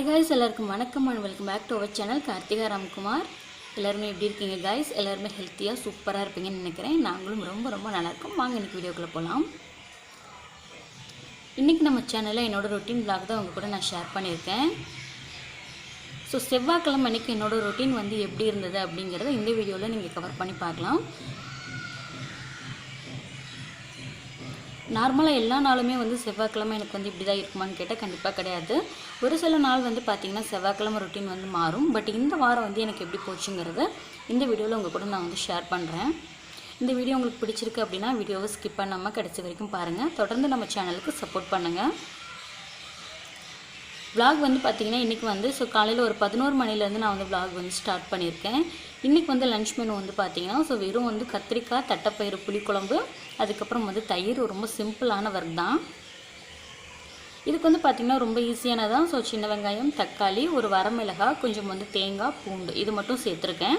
Hi guys எல்லாருக்கும் வணக்கம் and welcome back to our channel Karthika Ramkumar. எல்லாருமே எப்படி இருக்கீங்க காய்ஸ் எல்லாருமே ஹெல்த்தியாக சூப்பராக இருப்பீங்கன்னு நினைக்கிறேன். நாங்களும் ரொம்ப ரொம்ப நல்லாயிருக்கும் வாங்க இன்னைக்கு வீடியோக்குள்ளே போகலாம் இன்றைக்கி நம்ம சேனலில் என்னோடய ரொட்டீன் பிளாக் தான் உங்கள் கூட நான் ஷேர் பண்ணியிருக்கேன். ஸோ செவ்வாய்க்கிழமை அன்றைக்கி என்னோட ரொட்டீன் வந்து எப்படி இருந்தது அப்படிங்கிறத இந்த வீடியோவில் நீங்கள் கவர் பண்ணி பார்க்கலாம். நார்மலாக எல்லா நாளுமே வந்து செவ்வாய்க்கிழமை எனக்கு வந்து இப்படி தான் இருக்குமான்னு கேட்டால் கண்டிப்பாக கிடையாது. ஒரு சில நாள் வந்து பார்த்திங்கன்னா செவ்வாய்க்கிழமை ரொட்டீன் வந்து மாறும். பட் இந்த வாரம் வந்து எனக்கு எப்படி போச்சுங்கிறத இந்த வீடியோவில் உங்கள் கூட நான் வந்து ஷேர் பண்ணுறேன் இந்த வீடியோ உங்களுக்கு பிடிச்சிருக்கு அப்படின்னா வீடியோவை ஸ்கிப் பண்ணாமல் கிடச்ச வரைக்கும் பாருங்கள் தொடர்ந்து நம்ம சேனலுக்கு சப்போர்ட் பண்ணுங்கள் விலாக் வந்து பார்த்திங்கன்னா இன்றைக்கி வந்து ஸோ காலையில் ஒரு பதினோரு மணிலேருந்து நான் வந்து விலாக் வந்து ஸ்டார்ட் பண்ணியிருக்கேன். இன்றைக்கி வந்து லஞ்ச் மெனு வந்து பார்த்திங்கன்னா ஸோ வெறும் வந்து கத்திரிக்காய் தட்டைப்பயிறு புளிக்குழம்பு அதுக்கப்புறம் வந்து தயிர் ரொம்ப சிம்பிளான ஒர்க் தான். இதுக்கு வந்து பார்த்திங்கன்னா ரொம்ப ஈஸியானதான் ஸோ சின்ன வெங்காயம் தக்காளி ஒரு வரமிளகாய் கொஞ்சம் வந்து தேங்காய் பூண்டு. இது மட்டும் சேர்த்துருக்கேன்.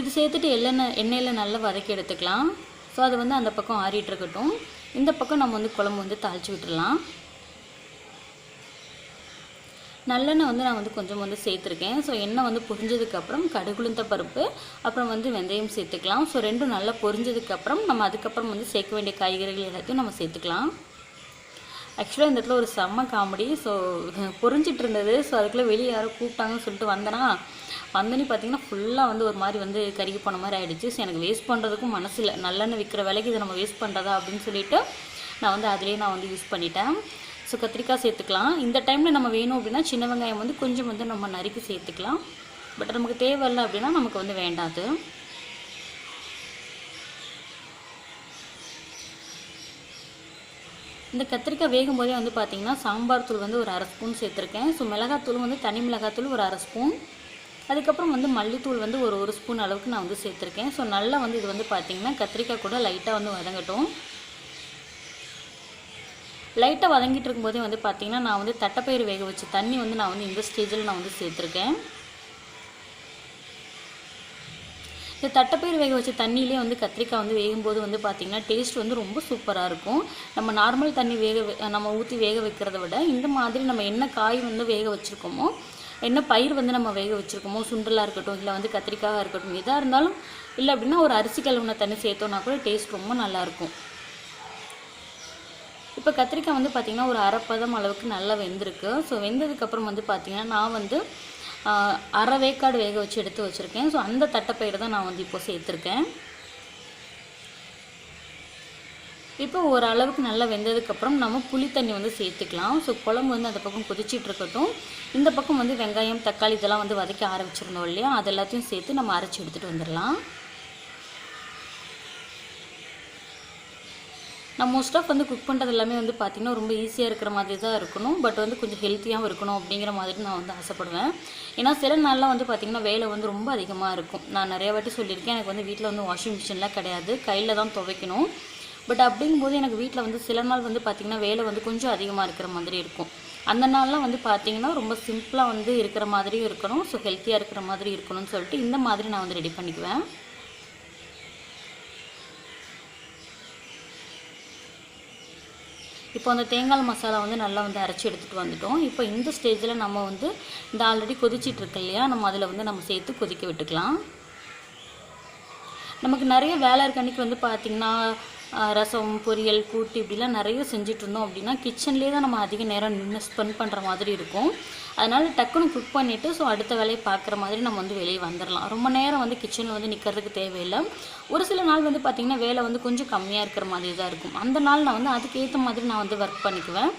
இது சேர்த்துட்டு எண்ணெய் எண்ணெயில் நல்லா வதக்கி எடுத்துக்கலாம். ஸோ அது வந்து அந்த பக்கம் ஆறிட்டு இருக்கட்டும். இந்த பக்கம் நம்ம வந்து குழம்பு வந்து தாளித்து விட்டுடலாம் நல்லெண்ணெய் வந்து நான் வந்து கொஞ்சம் வந்து சேர்த்துருக்கேன். ஸோ எண்ணெய் வந்து பொரிஞ்சதுக்கப்புறம் கடுகுளுந்த பருப்பு அப்புறம் வந்து வெந்தயம் சேர்த்துக்கலாம். ஸோ ரெண்டும் நல்லா பொரிஞ்சதுக்கப்புறம் நம்ம அதுக்கப்புறம் வந்து சேர்க்க வேண்டிய காய்கறிகள் எல்லாத்தையும் நம்ம சேர்த்துக்கலாம். ஆக்சுவலாக இந்த இடத்துல ஒரு செம்ம காமெடி ஸோ பொறிஞ்சிட்டு இருந்தது. ஸோ அதுக்குள்ளே வெளியே யாரும் கூப்பிட்டாங்கன்னு சொல்லிட்டு வந்தேன்னா வந்தோன்னே பார்த்தீங்கன்னா ஃபுல்லாக வந்து ஒரு மாதிரி வந்து கருகி போன மாதிரி ஆகிடுச்சு ஸோ எனக்கு வேஸ்ட் பண்ணுறதுக்கும் மனசில் நல்லெண்ணெய் விற்கிற விலைக்கு இதை நம்ம வேஸ்ட் பண்ணுறதா அப்படின்னு சொல்லிட்டு நான் வந்து அதிலே நான் வந்து யூஸ் பண்ணிட்டேன். ஸோ கத்திரிக்காய் சேர்த்துக்கலாம். இந்த டைமில் நம்ம வேணும் அப்படின்னா சின்ன வெங்காயம் வந்து கொஞ்சம் வந்து நம்ம நறுக்கி சேர்த்துக்கலாம். பட் நமக்கு தேவையில்லை அப்படின்னா நமக்கு வந்து வேண்டாது. இந்த கத்திரிக்காய் வேகும் போதே வந்து பார்த்திங்கன்னா சாம்பார் தூள் வந்து ஒரு அரை ஸ்பூன் சேர்த்துருக்கேன். ஸோ மிளகாத்தூள் வந்து தனி மிளகாத்தூள் ஒரு அரை ஸ்பூன். அதுக்கப்புறம் வந்து மல்லித்தூள் வந்து ஒரு ஒரு ஸ்பூன் அளவுக்கு நான் வந்து சேர்த்துருக்கேன். ஸோ நல்லா வந்து இது வந்து பார்த்திங்கன்னா கத்திரிக்காய் கூட லைட்டாக வந்து வதங்கட்டும். லைட்டாக வதங்கிட்டு இருக்கும்போதே வந்து பார்த்திங்கன்னா நான் வந்து தட்டைப்பயிறு வேக வச்ச தண்ணி வந்து நான் வந்து இந்த ஸ்டேஜில் நான் வந்து சேர்த்துருக்கேன். இந்த தட்டைப்பயிறு வேக வச்ச தண்ணியிலே வந்து கத்திரிக்காய் வந்து வேகும்போது வந்து பார்த்திங்கன்னா டேஸ்ட் வந்து ரொம்ப சூப்பராக இருக்கும். நம்ம நார்மல் தண்ணி வேக நம்ம ஊற்றி வேக வைக்கிறத விட இந்த மாதிரி நம்ம என்ன காய் வந்து வேக வச்சுருக்கோமோ என்ன பயிர் வந்து நம்ம வேக வச்சுருக்கோமோ சுண்டலாக இருக்கட்டும் இல்லை வந்து கத்திரிக்காயாக இருக்கட்டும் எதாக இருந்தாலும் இல்லை அப்படின்னா ஒரு அரிசி கழுவுன தண்ணி சேர்த்தோன்னா கூட டேஸ்ட் ரொம்ப நல்லாயிருக்கும் இப்போ கத்திரிக்காய் வந்து பார்த்திங்கன்னா ஒரு அரைப்பதம் அளவுக்கு நல்லா வெந்திருக்கு. ஸோ வெந்ததுக்கப்புறம் வந்து பார்த்திங்கன்னா நான் வந்து அரை வேக்காடு வேக வச்சு எடுத்து வச்சுருக்கேன். ஸோ அந்த தட்டைப்பயிறு தான் நான் வந்து இப்போ சேர்த்துருக்கேன். இப்போ ஓரளவுக்கு நல்லா வெந்ததுக்கப்புறம் நம்ம புளி தண்ணி வந்து சேர்த்துக்கலாம். ஸோ குழம்பு வந்து அந்த பக்கம் கொதிச்சிட்டு இருக்கட்டும். இந்த பக்கம் வந்து வெங்காயம் தக்காளி இதெல்லாம் வந்து வதக்க ஆரம்பிச்சிருந்தோம் இல்லையா? அது எல்லாத்தையும் சேர்த்து நம்ம அரைச்சி எடுத்துகிட்டு வந்துடலாம். நான் மோஸ்ட் ஆஃப் வந்து குக் பண்ணுறது எல்லாமே வந்து பார்த்திங்கன்னா ரொம்ப ஈஸியாக இருக்கிற மாதிரி தான் இருக்கணும். பட் வந்து கொஞ்சம் ஹெல்த்தியாகவும் இருக்கணும் அப்படிங்கிற மாதிரி நான் வந்து ஆசைப்படுவேன். ஏன்னா சில நாள்லாம் வந்து பார்த்திங்கன்னா வேலை வந்து ரொம்ப அதிகமாக இருக்கும். நான் நிறைய வாட்டி சொல்லியிருக்கேன் எனக்கு வந்து வீட்டில் வந்து வாஷிங் மிஷின்லாம் கிடையாது. கையில் தான் துவைக்கணும். பட் அப்படிங்கும்போது எனக்கு வீட்டில் வந்து சில நாள் வந்து பார்த்திங்கன்னா வேலை வந்து கொஞ்சம் அதிகமாக இருக்கிற மாதிரி இருக்கும். அந்த நாள்லாம் வந்து பார்த்திங்கன்னா ரொம்ப சிம்பிளாக வந்து இருக்கிற மாதிரியும் இருக்கணும். ஸோ ஹெல்த்தியாக இருக்கிற மாதிரி இருக்கணும்னு சொல்லிட்டு இந்த மாதிரி நான் வந்து ரெடி பண்ணிக்குவேன். இப்போ அந்த தேங்காய் மசாலா வந்து நல்லா வந்து அரைச்சி எடுத்துகிட்டு வந்துட்டோம். இப்போ இந்த ஸ்டேஜில் நம்ம வந்து இந்த ஆல்ரெடி கொதிச்சிட்டு இருக்கு இல்லையா? நம்ம அதில் வந்து நம்ம சேர்த்து கொதிக்க விட்டுக்கலாம். நமக்கு நிறைய வேலை இருக்கன்னைக்கு வந்து பார்த்திங்கன்னா ரசம் பொரியல் கூட்டு இப்படிலாம் நிறைய செஞ்சுட்டு இருந்தோம் அப்படின்னா கிச்சன்லேயே தான் நம்ம அதிக நேரம் நின்று ஸ்பெண்ட் பண்ணுற மாதிரி இருக்கும். அதனால் டக்குன்னு குக் பண்ணிவிட்டு ஸோ அடுத்த வேலையை பார்க்குற மாதிரி நம்ம வந்து வெளியே வந்துடலாம் ரொம்ப நேரம் வந்து கிச்சனில் வந்து நிற்கிறதுக்கு தேவையில்லை. ஒரு சில நாள் வந்து பார்த்திங்கன்னா வேலை வந்து கொஞ்சம் கம்மியாக இருக்கிற மாதிரி தான் இருக்கும். அந்த நாள் நான் வந்து அதுக்கேற்ற மாதிரி நான் வந்து ஒர்க் பண்ணிக்குவேன்.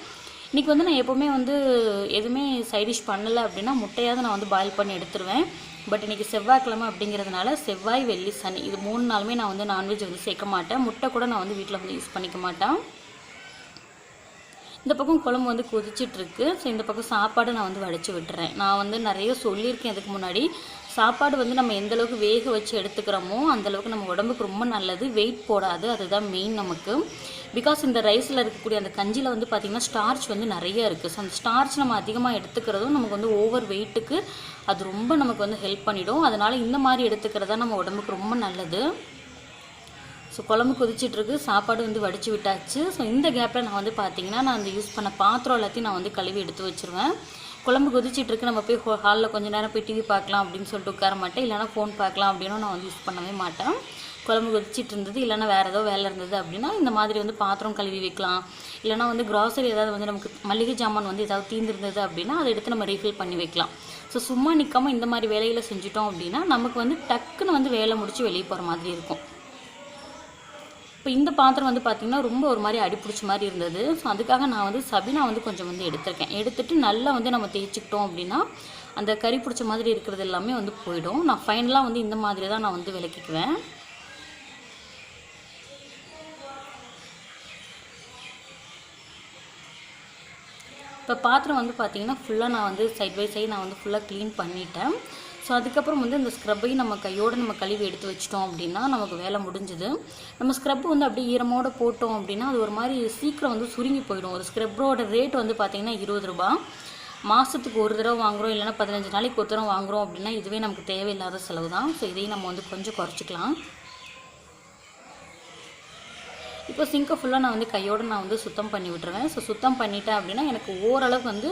இன்றைக்கி வந்து நான் எப்போவுமே வந்து எதுவுமே சைடிஷ் பண்ணலை அப்படின்னா முட்டையாவது நான் வந்து பாயில் பண்ணி எடுத்துருவேன். பட் இன்றைக்கி செவ்வாய்க்கிழமை அப்படிங்கிறதுனால செவ்வாய் வெள்ளி சனி இது மூணு நாளுமே நான் வந்து நான்வெஜ் வந்து சேர்க்க மாட்டேன். முட்டை கூட நான் வந்து வீட்டில் வந்து யூஸ் பண்ணிக்க மாட்டேன். இந்த பக்கம் குழம்பு வந்து கொதிச்சிட்ருக்கு ஸோ இந்த பக்கம் சாப்பாடு நான் வந்து வடித்து விட்டுறேன். நான் வந்து நிறைய சொல்லியிருக்கேன். இதுக்கு முன்னாடி சாப்பாடு வந்து நம்ம எந்தளவுக்கு வேக வச்சு எடுத்துக்கிறோமோ அந்தளவுக்கு நம்ம உடம்புக்கு ரொம்ப நல்லது. வெயிட் போடாது. அதுதான் மெயின் நமக்கு. பிகாஸ் இந்த ரைஸில் இருக்கக்கூடிய அந்த கஞ்சியில் வந்து பார்த்திங்கன்னா ஸ்டார்ச் வந்து நிறைய இருக்குது ஸோ அந்த ஸ்டார்ச் நம்ம அதிகமாக எடுத்துக்கிறதும் நமக்கு வந்து ஓவர் வெயிட்டுக்கு அது ரொம்ப நமக்கு வந்து ஹெல்ப் பண்ணிடும். அதனால் இந்த மாதிரி எடுத்துக்கிறதா நம்ம உடம்புக்கு ரொம்ப நல்லது. ஸோ குழம்பு கொதிச்சிட்ருக்கு சாப்பாடு வந்து வடித்து விட்டாச்சு. ஸோ இந்த கேப்பில் நான் வந்து பார்த்திங்கன்னா நான் அந்த யூஸ் பண்ண பாத்திரம் எல்லாத்தையும் நான் வந்து கழுவி எடுத்து வச்சுருவேன். குழம்பு கொதிச்சிட்டு இருக்கு நம்ம போய் ஹாலில் கொஞ்ச நேரம் போய் டிவி பார்க்கலாம் அப்படின்னு சொல்லிட்டு உட்கார மாட்டேன். இல்லைனா ஃபோன் பார்க்கலாம் அப்படின்னு நான் வந்து யூஸ் பண்ணவே மாட்டேன். குழம்பு கொதிச்சிட்டு இருந்தது இல்லைனா வேறு ஏதோ வேலை இருந்தது அப்படின்னா இந்த மாதிரி வந்து பாத்திரம் கழுவி வைக்கலாம். இல்லைனா வந்து கிராசரி ஏதாவது வந்து நமக்கு மளிகை ஜாமான் வந்து ஏதாவது தீர்ந்துருந்தது அப்படின்னா அதை எடுத்து நம்ம ரீஃபில் பண்ணி வைக்கலாம். ஸோ சும்மா நிற்காம இந்த மாதிரி வேலையில் செஞ்சுட்டோம் அப்படின்னா நமக்கு வந்து டக்குன்னு வந்து வேலை முடித்து வெளியே போகிற மாதிரி இருக்கும். இப்போ இந்த பாத்திரம் வந்து பார்த்திங்கன்னா ரொம்ப ஒரு மாதிரி அடிப்பிடிச்ச மாதிரி இருந்தது. ஸோ அதுக்காக நான் வந்து சபினா வந்து கொஞ்சம் வந்து எடுத்திருக்கேன். எடுத்துட்டு நல்லா வந்து நம்ம தேய்ச்சிக்கிட்டோம் அப்படின்னா அந்த கறி பிடிச்ச மாதிரி இருக்கிறது எல்லாமே வந்து போயிடும். நான் ஃபைனலாக வந்து இந்த மாதிரி தான் நான் வந்து விளக்கிக்குவேன். இப்போ பாத்திரம் வந்து பார்த்திங்கன்னா ஃபுல்லாக நான் வந்து சைட் பை சைடு நான் வந்து ஃபுல்லாக க்ளீன் பண்ணிட்டேன். ஸோ அதுக்கப்புறம் வந்து இந்த ஸ்க்ரப்பையும் நம்ம கையோடு நம்ம கழுவி எடுத்து வச்சிட்டோம் அப்படின்னா நமக்கு வேலை முடிஞ்சுது. நம்ம ஸ்க்ரப் வந்து அப்படியே ஈரமோடு போட்டோம் அப்படின்னா அது ஒரு மாதிரி சீக்கிரம் வந்து சுருங்கி போயிடும். ஒரு ஸ்க்ரப்போட ரேட் வந்து பார்த்திங்கன்னா இருபது ரூபா. மாதத்துக்கு ஒரு தடவை வாங்குகிறோம் இல்லைன்னா பதினஞ்சு நாளைக்கு ஒரு தடவை வாங்குகிறோம் அப்படின்னா இதுவே நமக்கு தேவையில்லாத செலவு தான். ஸோ இதையும் நம்ம வந்து கொஞ்சம் குறைச்சிக்கலாம். இப்போ சிங்கை ஃபுல்லாக நான் வந்து கையோடு நான் வந்து சுத்தம் பண்ணி விட்டுருவேன். ஸோ சுத்தம் பண்ணிட்டேன் அப்படின்னா எனக்கு ஓரளவுக்கு வந்து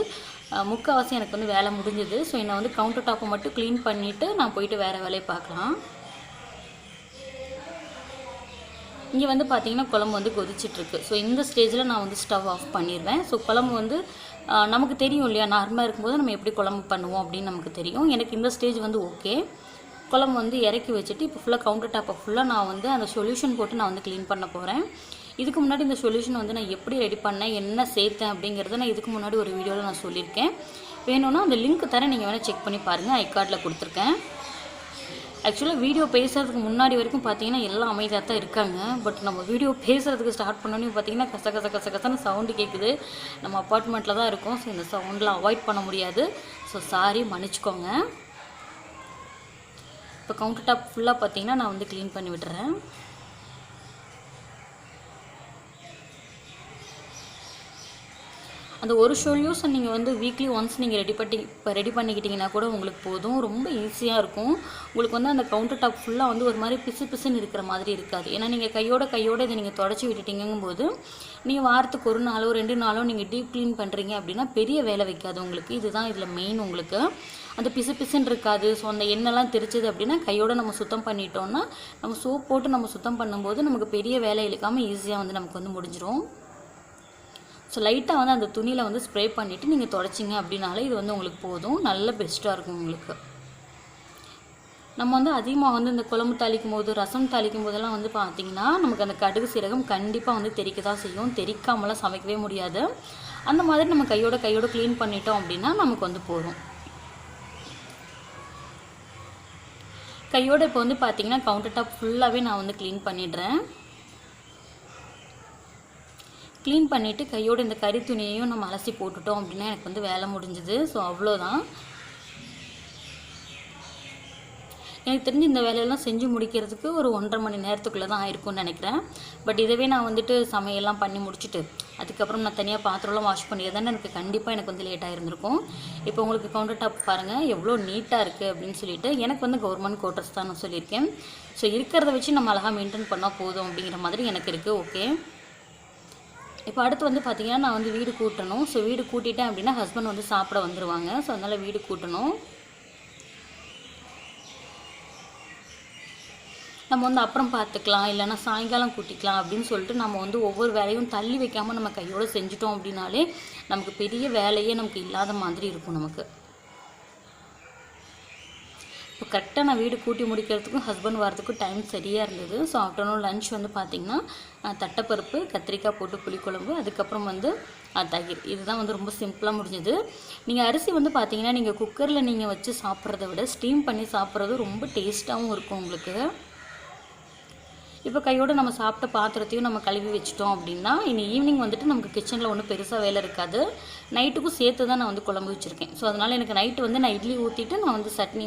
முக்கால்வாசி எனக்கு வந்து வேலை முடிஞ்சுது. ஸோ என்னை வந்து கவுண்டர் டாப்பை மட்டும் க்ளீன் பண்ணிவிட்டு நான் போயிட்டு வேறு வேலையை பார்க்கலாம். இங்கே வந்து பார்த்திங்கன்னா குழம்பு வந்து கொதிச்சிட்ருக்கு. ஸோ இந்த ஸ்டேஜில் நான் வந்து ஸ்டவ் ஆஃப் பண்ணிடுவேன் ஸோ குழம்பு வந்து நமக்கு தெரியும் இல்லையா? நார்மலாக இருக்கும்போது நம்ம எப்படி குழம்பு பண்ணுவோம் அப்படின்னு நமக்கு தெரியும். எனக்கு இந்த ஸ்டேஜ் வந்து ஓகே குழம்பு வந்து இறக்கி வச்சுட்டு இப்போ ஃபுல்லாக கவுண்டர் டாப்பை ஃபுல்லாக நான் வந்து அந்த சொல்யூஷன் போட்டு நான் வந்து க்ளீன் பண்ண போகிறேன் இதுக்கு முன்னாடி இந்த சொல்யூஷன் வந்து நான் எப்படி ரெடி பண்ணேன் என்ன சேர்த்தேன் அப்படிங்கிறத நான் இதுக்கு முன்னாடி ஒரு வீடியோவில் நான் சொல்லியிருக்கேன். வேணும்னா அந்த லிங்க் தரேன் நீங்கள் வேணால் செக் பண்ணி பாருங்கள் ஐ கார்டில் கொடுத்துருக்கேன். ஆக்சுவலாக வீடியோ பேசுகிறதுக்கு முன்னாடி வரைக்கும் பார்த்தீங்கன்னா எல்லாம் அமைதியாக தான் இருக்காங்க. பட் நம்ம வீடியோ பேசுகிறதுக்கு ஸ்டார்ட் பண்ணோன்னே பார்த்தீங்கன்னா கச கச கச கசன்னு சவுண்டு கேட்குது நம்ம அப்பார்ட்மெண்ட்டில் தான் இருக்கோம் ஸோ இந்த சவுண்டில் அவாய்ட் பண்ண முடியாது. ஸோ சாரி மன்னிச்சுக்கோங்க. இப்போ கவுண்டர் டாப் ஃபுல்லாக பார்த்தீங்கன்னா நான் வந்து க்ளீன் பண்ணி விட்டுறேன். அந்த ஒரு சொல்யூஷன் நீங்கள் வந்து வீக்லி ஒன்ஸ் நீங்கள் ரெடி பண்ணி இப்போ ரெடி பண்ணிக்கிட்டிங்கன்னா கூட உங்களுக்கு போதும். ரொம்ப ஈஸியாக இருக்கும். உங்களுக்கு வந்து அந்த கவுண்டர் டாப் ஃபுல்லாக வந்து ஒரு மாதிரி பிசு பிசுன்னு இருக்கிற மாதிரி இருக்காது. ஏன்னா நீங்கள் கையோட கையோட இதை நீங்கள் தொடச்சி விட்டுட்டீங்கும் போது நீங்கள் வாரத்துக்கு ஒரு நாளோ ரெண்டு நாளோ நீங்கள் டீப் க்ளீன் பண்ணுறீங்க அப்படின்னா பெரிய வேலை வைக்காது உங்களுக்கு. இதுதான் இதில் மெயின் உங்களுக்கு. அந்த பிசு பிசுன்னு இருக்காது. ஸோ அந்த எண்ணெய்லாம் தெரிச்சது அப்படின்னா கையோட நம்ம சுத்தம் பண்ணிட்டோம்னா நம்ம சோப் போட்டு நம்ம சுத்தம் பண்ணும்போது நமக்கு பெரிய வேலை இழுக்காமல் ஈஸியாக வந்து நமக்கு வந்து முடிஞ்சிடும் ஸோ லைட்டாக வந்து அந்த துணியில் வந்து ஸ்ப்ரே பண்ணிவிட்டு நீங்கள் தொடச்சிங்க அப்படின்னாலே இது வந்து உங்களுக்கு போதும். நல்ல பெஸ்ட்டாக இருக்கும் உங்களுக்கு. நம்ம வந்து அதிகமாக வந்து இந்த குழம்பு தாளிக்கும் போது ரசம் தாளிக்கும் போதெல்லாம் வந்து பார்த்திங்கன்னா நமக்கு அந்த கடுகு சீரகம் கண்டிப்பாக வந்து தெறிக்க தான் செய்யும். தெறிக்காமலாம் சமைக்கவே முடியாது. அந்த மாதிரி நம்ம கையோட கையோட க்ளீன் பண்ணிட்டோம் அப்படின்னா நமக்கு வந்து போதும். கையோட இப்போ வந்து பார்த்திங்கன்னா கவுண்டர் டாப் ஃபுல்லாகவே நான் வந்து க்ளீன் பண்ணிடுறேன். க்ளீன் பண்ணிவிட்டு கையோடு இந்த கறி துணியையும் நம்ம அலசி போட்டுட்டோம் அப்படின்னா எனக்கு வந்து வேலை முடிஞ்சுது. ஸோ அவ்வளோதான். எனக்கு தெரிஞ்சு இந்த வேலையெல்லாம் செஞ்சு முடிக்கிறதுக்கு ஒரு ஒன்றரை மணி நேரத்துக்குள்ளே தான் ஆயிருக்கும்னு நினைக்கிறேன். பட் இதவே நான் வந்துட்டு சமையல்லாம் பண்ணி முடிச்சுட்டு அதுக்கப்புறம் நான் தனியாக பாத்திரம்லாம் வாஷ் பண்ணியிருந்தேன் எனக்கு கண்டிப்பாக எனக்கு வந்து லேட்டாக இருந்திருக்கும். இப்போ உங்களுக்கு கவுண்டர் டாப் பாருங்கள் எவ்வளோ நீட்டாக இருக்குது அப்படின்னு சொல்லிட்டு எனக்கு வந்து கவர்மெண்ட் கோட்டர்ஸ் தான் நான் சொல்லியிருக்கேன். ஸோ இருக்கிறத வச்சு நம்ம அழகாக மெயின்டைன் பண்ணால் போதும் அப்படிங்கிற மாதிரி எனக்கு இருக்குது ஓகே இப்போ அடுத்து வந்து பார்த்தீங்கன்னா நான் வந்து வீடு கூட்டணும். ஸோ வீடு கூட்டிட்டேன் அப்படின்னா ஹஸ்பண்ட் வந்து சாப்பிட வந்துடுவாங்க ஸோ அதனால் வீடு கூட்டணும். நம்ம வந்து அப்புறம் பார்த்துக்கலாம். இல்லைன்னா சாயங்காலம் கூட்டிக்கலாம் அப்படின்னு சொல்லிட்டு நம்ம வந்து ஒவ்வொரு வேலையும் தள்ளி வைக்காமல் நம்ம கையோடு செஞ்சிட்டோம் அப்படின்னாலே நமக்கு பெரிய வேலையே நமக்கு இல்லாத மாதிரி இருக்கும் நமக்கு. கரெக்டாக நான் வீடு கூட்டி முடிக்கிறதுக்கும் ஹஸ்பண்ட் வரதுக்கும் டைம் சரியாக இருந்தது. ஸோ ஆஃப்டர்நூன் லஞ்ச் வந்து பார்த்திங்கன்னா தட்டைப்பருப்பு கத்திரிக்காய் போட்டு புளிக்குழம்பு அதுக்கப்புறம் வந்து அஹ், தயிர். இதுதான் வந்து ரொம்ப சிம்பிளாக முடிஞ்சது. நீங்கள் அரிசி வந்து பார்த்தீங்கன்னா நீங்கள் குக்கரில் நீங்கள் வச்சு சாப்பிட்றத விட ஸ்டீம் பண்ணி சாப்பிட்றது ரொம்ப டேஸ்ட்டாகவும் இருக்கும் உங்களுக்கு. இப்போ கையோடு நம்ம சாப்பிட்ட பாத்திரத்தையும் நம்ம கழுவி வச்சிட்டோம் அப்படின்னா இனி ஈவினிங் வந்துட்டு நமக்கு கிச்சனில் ஒன்றும் பெருசாக வேலை இருக்காது. நைட்டுக்கும் சேர்த்து தான் நான் வந்து குழம்பு வச்சுருக்கேன். ஸோ அதனால் எனக்கு நைட்டு வந்து நான் இட்லி ஊற்றிட்டு நான் வந்து சட்னி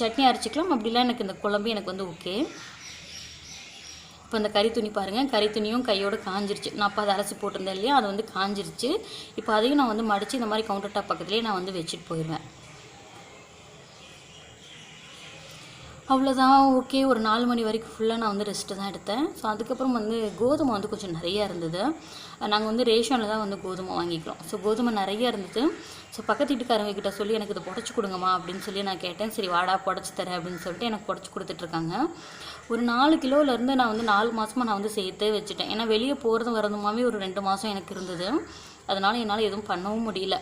சட்னி அரைச்சிக்கலாம். அப்படிலாம் எனக்கு இந்த குழம்பு எனக்கு வந்து ஓகே இப்போ இந்த கறி துணி பாருங்கள் கறி துணியும் கையோடு காஞ்சிருச்சு. நான் அப்போ அதை அரைச்சி போட்டிருந்தேன் இல்லையா? அது வந்து காஞ்சிருச்சு. இப்போ அதையும் நான் வந்து மடித்து இந்த மாதிரி கவுண்டர் டாப் பக்கத்துலேயே நான் வந்து வச்சுட்டு போயிடுவேன். அவ்வளோதான் ஓகே ஒரு நாலு மணி வரைக்கும் ஃபுல்லாக நான் வந்து ரெஸ்ட்டு தான் எடுத்தேன். ஸோ அதுக்கப்புறம் வந்து கோதுமை வந்து கொஞ்சம் நிறையா இருந்தது. நாங்கள் வந்து ரேஷனில் தான் வந்து கோதுமை வாங்கிக்கிறோம். ஸோ கோதுமை நிறைய இருந்தது. ஸோ பக்கத்து வீட்டுக்காரங்க கிட்ட சொல்லி எனக்கு இதை புடச்சி கொடுங்கம்மா அப்படின்னு சொல்லி நான் கேட்டேன். சரி வாடா புடச்சி தரேன் அப்படின்னு சொல்லிட்டு எனக்கு புடச்சி கொடுத்துட்ருக்காங்க ஒரு நாலு கிலோலேருந்து நான் வந்து நாலு மாதமாக நான் வந்து சேர்த்தே வச்சுட்டேன். ஏன்னா வெளியே போகிறதும் வரதுமாவே ஒரு ரெண்டு மாதம் எனக்கு இருந்தது. அதனால் என்னால் எதுவும் பண்ணவும் முடியல.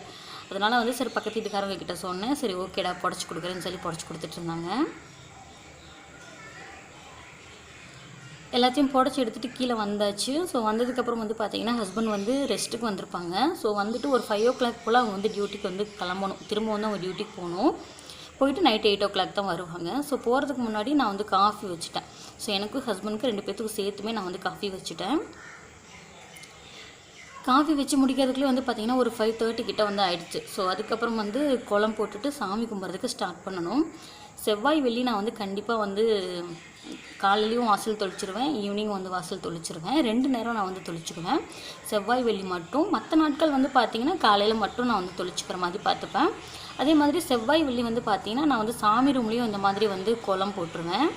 அதனால் வந்து சரி பக்கத்து வீட்டுக்காரங்க கிட்ட சொன்னேன். சரி ஓகேடா புடச்சி கொடுக்குறேன்னு சொல்லி புடச்சி கொடுத்துட்டு எல்லாத்தையும் புடச்சி எடுத்துகிட்டு கீழே வந்தாச்சு. ஸோ வந்ததுக்கப்புறம் வந்து பார்த்தீங்கன்னா ஹஸ்பண்ட் வந்து ரெஸ்ட்டுக்கு வந்திருப்பாங்க. ஸோ வந்துட்டு ஒரு ஃபைவ் ஓ கிளாக் போல் அவங்க வந்து டியூட்டிக்கு வந்து கிளம்பணும். திரும்ப வந்து அவங்க டியூட்டிக்கு போகணும். போயிட்டு நைட் எயிட் ஓ கிளாக் தான் வருவாங்க. ஸோ போகிறதுக்கு முன்னாடி நான் வந்து காஃபி வச்சுட்டேன். ஸோ எனக்கும் ஹஸ்பண்டுக்கு ரெண்டு பேர்த்துக்கும் சேர்த்துமே நான் வந்து காஃபி வச்சுட்டேன். காஃபி வச்சு முடிக்கிறதுக்குள்ளே வந்து பார்த்திங்கன்னா ஒரு ஃபைவ் தேர்ட்டி கிட்ட வந்து ஆயிடுச்சு. ஸோ அதுக்கப்புறம் வந்து குளம் போட்டுட்டு சாமி கும்பிட்றதுக்கு ஸ்டார்ட் பண்ணணும். செவ்வாய் வெள்ளி நான் வந்து கண்டிப்பாக வந்து காலையிலையும் வாசல் தொளிச்சிருவேன் ஈவினிங் வந்து வாசல் தொளிச்சிருவேன். ரெண்டு நேரம் நான் வந்து தொளிச்சிக்குவேன். செவ்வாய் வெள்ளி மட்டும். மற்ற நாட்கள் வந்து பார்த்திங்கன்னா காலையில் மட்டும் நான் வந்து தொளிச்சிக்கிற மாதிரி பார்த்துப்பேன் அதே மாதிரி செவ்வாய் வெள்ளி வந்து பார்த்திங்கன்னா நான் வந்து சாமி ரூம்லேயும் இந்த மாதிரி வந்து கோலம் போட்டுருவேன்.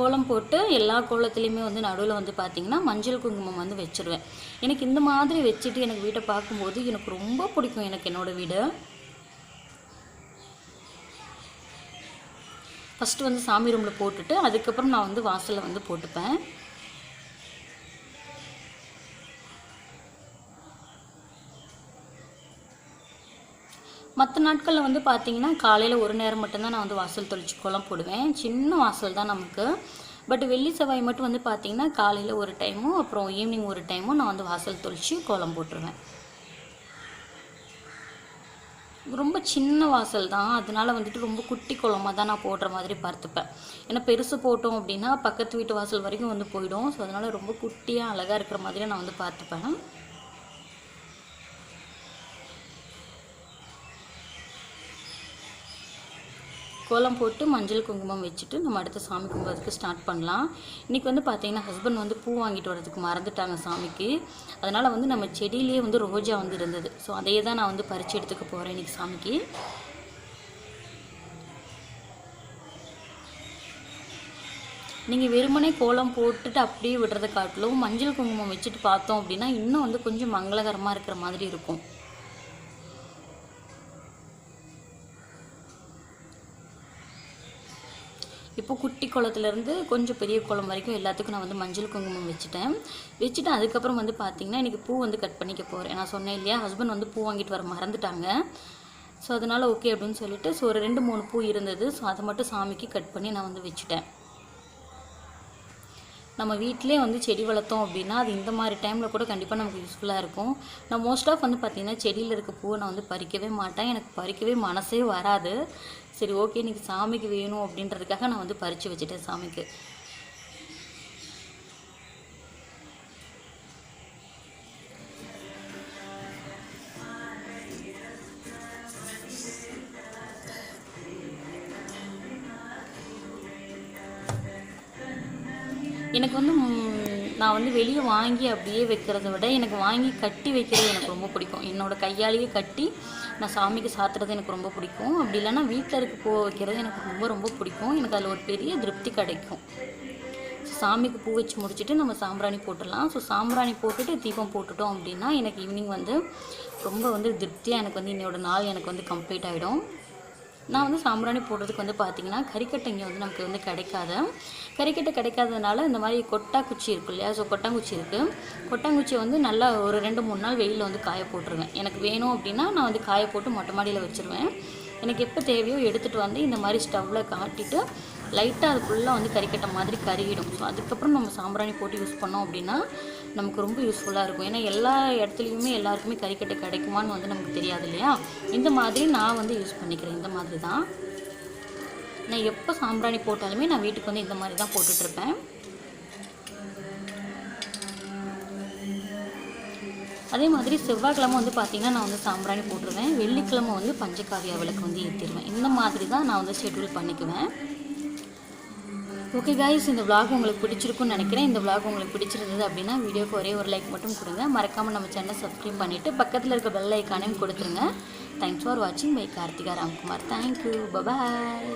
கோலம் போட்டு எல்லா கோலத்துலேயுமே வந்து நடுவில் வந்து பார்த்திங்கன்னா மஞ்சள் குங்குமம் வந்து வச்சுருவேன். எனக்கு இந்த மாதிரி வச்சுட்டு எனக்கு வீட்டை பார்க்கும்போது எனக்கு ரொம்ப பிடிக்கும் எனக்கு என்னோடய வீடு. ஃபஸ்ட்டு வந்து சாமி ரூமில் போட்டுட்டு அதுக்கப்புறம் நான் வந்து வாசலில் வந்து போட்டுப்பேன். மற்ற நாட்களில் வந்து பார்த்தீங்கன்னா காலையில் ஒரு நேரம் மட்டும்தான் நான் வந்து வாசல் தொளிச்சு கோலம் போடுவேன். சின்ன வாசல் தான் நமக்கு. பட் வெள்ளி செவ்வாய் மட்டும் வந்து பார்த்தீங்கன்னா காலையில் ஒரு டைமும் அப்புறம் ஈவினிங் ஒரு டைமும் நான் வந்து வாசல் தொளிச்சு கோலம் போட்டுருவேன். ரொம்ப சின்ன வாசல் தான். அதனால வந்துட்டு ரொம்ப குட்டி குளமாக தான் நான் போடுற மாதிரி பார்த்துப்பேன். ஏன்னா பெருசு போட்டோம் அப்படின்னா பக்கத்து வீட்டு வாசல் வரைக்கும் வந்து போயிடும். ஸோ அதனால் ரொம்ப குட்டியாக அழகாக இருக்கிற மாதிரி நான் வந்து பார்த்துப்பேன். கோலம் போட்டு மஞ்சள் குங்குமம் வச்சுட்டு நம்ம அடுத்த சாமி கும்பிட்றதுக்கு ஸ்டார்ட் பண்ணலாம். இன்றைக்கி வந்து பார்த்தீங்கன்னா ஹஸ்பண்ட் வந்து பூ வாங்கிட்டு வரதுக்கு மறந்துட்டாங்க சாமிக்கு. அதனால் வந்து நம்ம செடியிலே வந்து ரோஜா வந்து இருந்தது. ஸோ அதையே தான் நான் வந்து பறித்து எடுத்துக்க போகிறேன் இன்றைக்கி சாமிக்கு. நீங்கள் வெறுமனே கோலம் போட்டுட்டு அப்படியே விடுறத காட்டிலும் மஞ்சள் குங்குமம் வச்சுட்டு பார்த்தோம் அப்படின்னா இன்னும் வந்து கொஞ்சம் மங்களகரமாக இருக்கிற மாதிரி இருக்கும். இப்போ குட்டி குளத்துலேருந்து கொஞ்சம் பெரிய குளம் வரைக்கும் எல்லாத்துக்கும் நான் வந்து மஞ்சள் குங்குமம் வச்சுட்டேன். வச்சுட்டு அதுக்கப்புறம் வந்து பார்த்திங்கன்னா இன்றைக்கி பூ வந்து கட் பண்ணிக்க போகிறேன் நான் சொன்னேன் இல்லையா ஹஸ்பண்ட் வந்து பூ வாங்கிட்டு வர மறந்துட்டாங்க. ஸோ அதனால் ஓகே அப்படின்னு சொல்லிட்டு ஸோ ஒரு ரெண்டு மூணு பூ இருந்தது. ஸோ அதை மட்டும் சாமிக்கு கட் பண்ணி நான் வந்து வச்சுட்டேன். நம்ம வீட்டிலே வந்து செடி வளர்த்தோம் அப்படின்னா அது இந்த மாதிரி டைமில் கூட கண்டிப்பாக நமக்கு யூஸ்ஃபுல்லாக இருக்கும். நான் மோஸ்ட் ஆஃப் வந்து பார்த்திங்கன்னா செடியில் இருக்க பூவை நான் வந்து பறிக்கவே மாட்டேன். எனக்கு பறிக்கவே மனசே வராது. சரி ஓகே இன்றைக்கி சாமிக்கு வேணும் அப்படின்றதுக்காக நான் வந்து பறித்து வச்சுட்டேன் சாமிக்கு. நான் வந்து வெளியே வாங்கி அப்படியே வைக்கிறத விட எனக்கு வாங்கி கட்டி வைக்கிறது எனக்கு ரொம்ப பிடிக்கும். என்னோடய கையாலேயே கட்டி நான் சாமிக்கு சாத்துறது எனக்கு ரொம்ப பிடிக்கும். அப்படி இல்லைன்னா வீட்டில் இருக்க பூ வைக்கிறது எனக்கு ரொம்ப ரொம்ப பிடிக்கும். எனக்கு அதில் ஒரு பெரிய திருப்தி கிடைக்கும். சாமிக்கு பூ வச்சு முடிச்சுட்டு நம்ம சாம்பிராணி போட்டுடலாம். ஸோ சாம்பிராணி போட்டுட்டு தீபம் போட்டுட்டோம் அப்படின்னா எனக்கு ஈவினிங் வந்து ரொம்ப வந்து திருப்தியாக எனக்கு வந்து இன்னையோட நாள் எனக்கு வந்து கம்ப்ளீட் ஆகிடும் நான் வந்து சாம்பிராணி போடுறதுக்கு வந்து பார்த்திங்கன்னா கறிக்கட்டை இங்கே வந்து நமக்கு வந்து கிடைக்காது. கறிக்கட்டை கிடைக்காததுனால இந்த மாதிரி கொட்டாங்குச்சி இருக்கு இல்லையா? ஸோ கொட்டாங்குச்சி இருக்குது கொட்டாங்குச்சியை வந்து நல்லா ஒரு ரெண்டு மூணு நாள் வெயிலில் வந்து காய போட்டுருவேன் எனக்கு வேணும் அப்படின்னா நான் வந்து காய போட்டு மொட்டை மாடியில் வச்சுருவேன். எனக்கு எப்போ தேவையோ எடுத்துகிட்டு வந்து இந்த மாதிரி ஸ்டவ்வில் காட்டிட்டு லைட்டாக அது ஃபுல்லாக வந்து கறிக்கட்டை மாதிரி கருகிடும். ஸோ அதுக்கப்புறம் நம்ம சாம்பிராணி போட்டு யூஸ் பண்ணோம் அப்படின்னா நமக்கு ரொம்ப யூஸ்ஃபுல்லாக இருக்கும். ஏன்னா எல்லா இடத்துலையுமே எல்லாருக்குமே கறிக்கட்டை கிடைக்குமான்னு வந்து நமக்கு தெரியாது இல்லையா? இந்த மாதிரி நான் வந்து யூஸ் பண்ணிக்கிறேன். இந்த மாதிரி தான். நான் எப்போ சாம்பிராணி போட்டாலுமே நான் வீட்டுக்கு வந்து இந்த மாதிரி தான் போட்டுட்ருப்பேன் அதே மாதிரி செவ்வாய்க்கிழமை வந்து பார்த்திங்கன்னா நான் வந்து சாம்பிராணி போட்டுருவேன். வெள்ளிக்கிழமை வந்து பஞ்சகாவியா விளக்கு வந்து ஏற்றிடுவேன் இந்த மாதிரி தான் நான் வந்து ஷெட்யூல் பண்ணிக்குவேன். ஓகே காய்ஸ் இந்த விளாக் உங்களுக்கு பிடிச்சிருக்கும்னு நினைக்கிறேன். இந்த விளாக் உங்களுக்கு பிடிச்சிருந்தது அப்படின்னா வீடியோக்கு ஒரே ஒரு லைக் மட்டும் கொடுங்க. மறக்காமல் நம்ம சேனல் சப்ஸ்கிரைப் பண்ணிவிட்டு பக்கத்தில் இருக்க பெல் ஐக்கானையும் கொடுத்துருங்க. தேங்க்ஸ் ஃபார் வாட்சிங் bye Karthika Ramkumar thank you bye bye